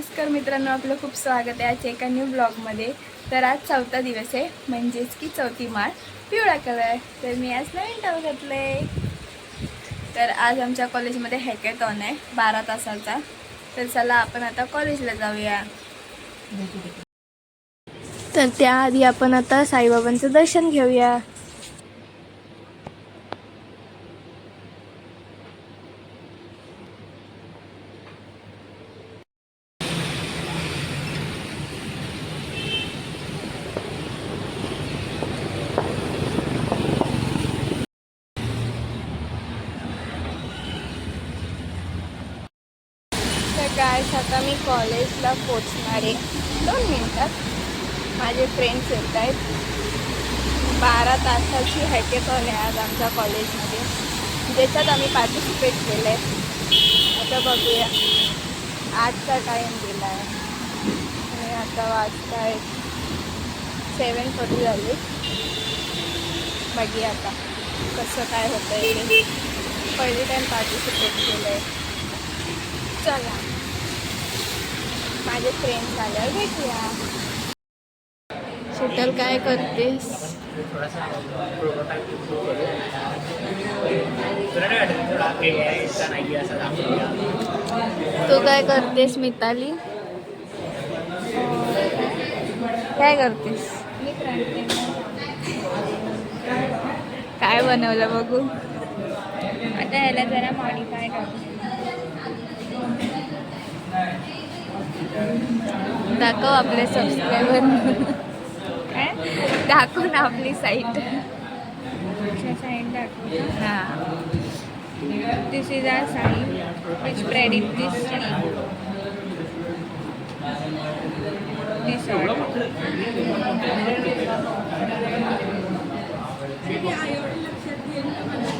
नमस्कार मित्रांनो आपलं खूप स्वागत आहे आजच्या एका न्यू ब्लॉगमध्ये तर आज चौथा दिवस आहे म्हणजेच की चौथी माळ पिवळा कलर तर मी आज नवीन टाव घातलं तर आज आमच्या कॉलेजमध्ये हॅकेथॉन आहे बारा तासाचा. तर चला आपण आता कॉलेजला जाऊया. तर त्याआधी आपण आता साईबाबांचं दर्शन घेऊया तर काय आता मी कॉलेजला पोचणार आहे. दोन मिनटात. माझे फ्रेंड्स येत आहेत. बारा तासाची हॅकेथॉन आहे आज आमच्या कॉलेजमध्ये. ज्याच्यात आम्ही पार्टिसिपेट केलं आहे आता बघूया. आजचा टाईम दिला आहे आणि आता वाजता आहेत सेवन फोर्टी झाली. बघूया आता कसं काय होतं आहे पहिली टाईम पार्टिसिपेट केलं आहे चला. माझे फ्रेंड्स आल्यावर भेटूया. शीतल काय करतेस? तू काय करतेस मिताली? काय करतेस? काय बनवलं बघू? आता याला जरा मॉडिफाय करू. दाखव आपले सबस्क्रायबर काय? दाखव ना आपली साईट साईड दाखवतो हां. This is our spread it this side this side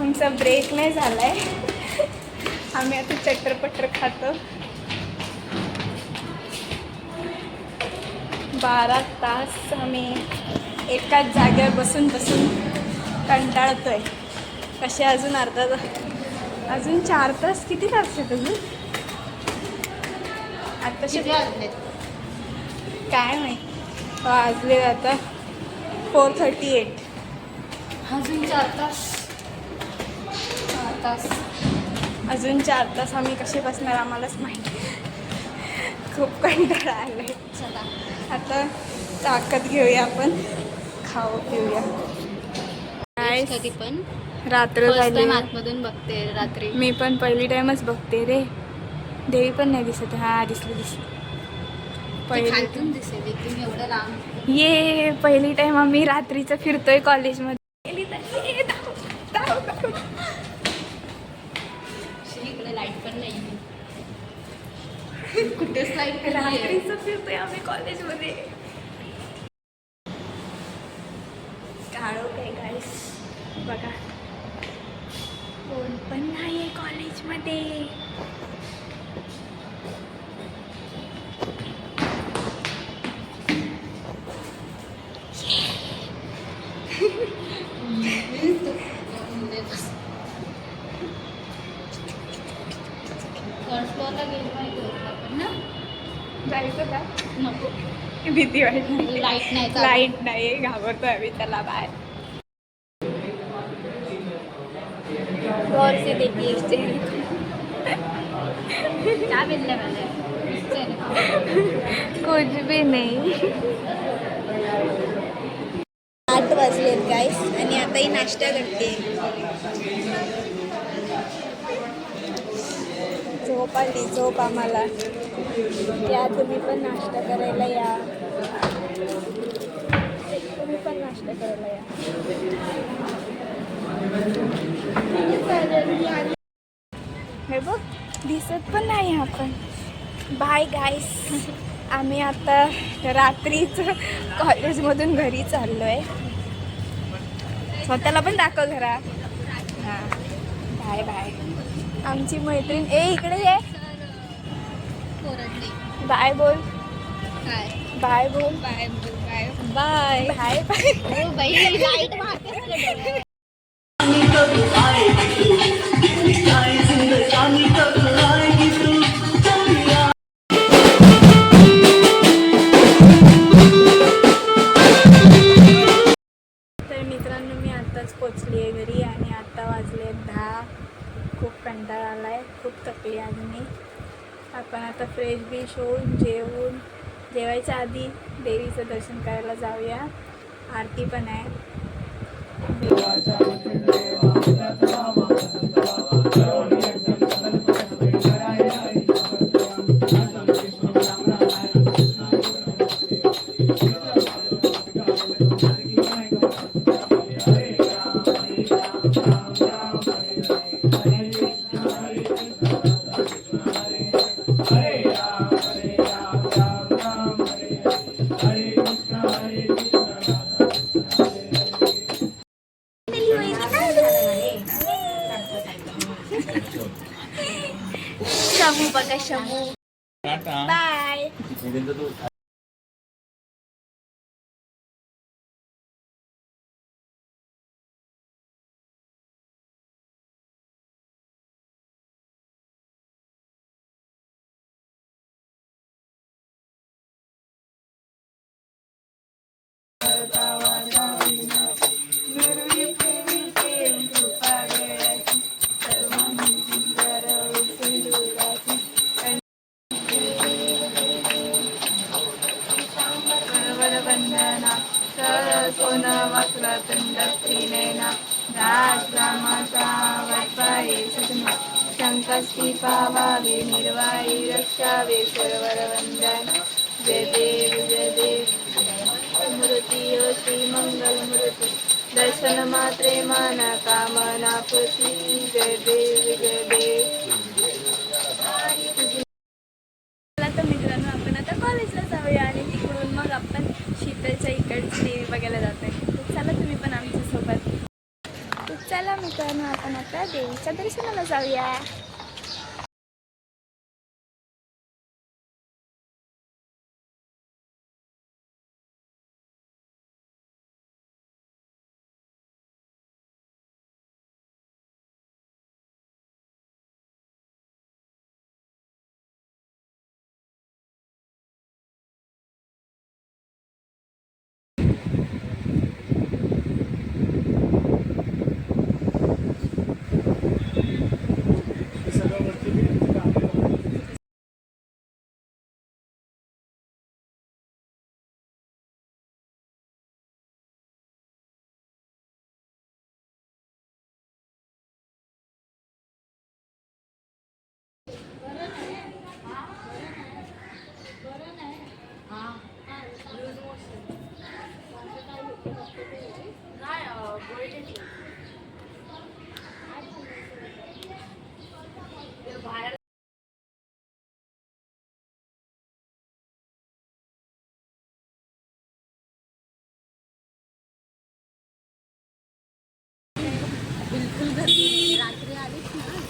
आमचा ब्रेक नाही झालाय. आम्ही आता चटरपटर खातो. बारा तास आम्ही एकाच जागेवर बसून बसून कंटाळतोय. कसे अजून अर्धा तास अजून चार तास किती तास आहेत अजून? आत्ताशी काय माहीत. वाजले आता. फोर थर्टी एट अजून चार तास. तास. अजून चार तास आम्ही कसे बसणार आम्हालाच माहिती खूप कंटाळा आलाय. चला आता ताकद घेऊया आपण. खाऊ पिऊया. काय कधी पण. रात्र झाली. आतमधून बघते रात्री. मी पण पहिली टाइमच बघते रे. देवी पण नाही दिसत. हा दिसली दिसली. पहिली ये पहिली टाइम आम्ही रात्रीचं फिरतोय कॉलेजमध्ये कॉलेजमध्ये. काळो काय गाईस बघा. कोण पण नाही आहे कॉलेजमध्ये. भीती वाटली. लाइट नाही. लाइट नाही घाबरतोय आम्ही त्याला बाहेर से क्या मिलने वाला है इससे कुछ भी नाही. आठ वाजलेत गाईस आणि आताही नाश्ता करते. झोप आली झोप आम्हाला. या तुम्ही पण नाश्ता करायला या. तुम्ही पण नाश्ता करायला या. हे बघ दिसत पण नाही आपण. बाय गाईस आम्ही आता रात्रीच कॉलेजमधून घरी चाललो आहे स्वतःला पण दाखव घरा हां. बाय बाय आमची मैत्रीण. ए इकडे ये. बाय बोल. बाय बोल. Bye bye. Bye. Bye. Bye खूप थकली आज मी. आपण आता फ्रेश बिश होऊन जेवून जेवायच्या आधी देवीचं दर्शन करायला जाऊया. आरती पण आहे. शमू बघा ैना दामाता वैपायै सजना शङ्कस्थिपावा वै निर्वायि रक्षा वे जय देव जय देव। मृतियोश्री मङ्गलमृति दर्शनमात्रे मानकामनापति जय देव जय देव। चला मित्रांनो आपण आता देवीच्या दर्शनाला जाऊया देवा तुझी स्वारी आली आनंदाची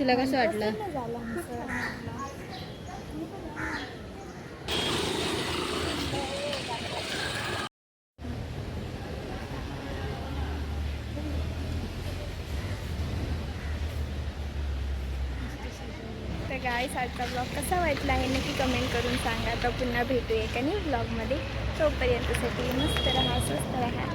तुला कसं वाटलं प्रसन्न झालं आमचं गाईस आजचा ब्लॉग कसा वाटला आहे नक्की कमेंट करून सांगा. तर पुन्हा भेटूया एका न्यू ब्लॉगमध्ये तोपर्यंतसाठी मस्त राहा स्वस्त राहा.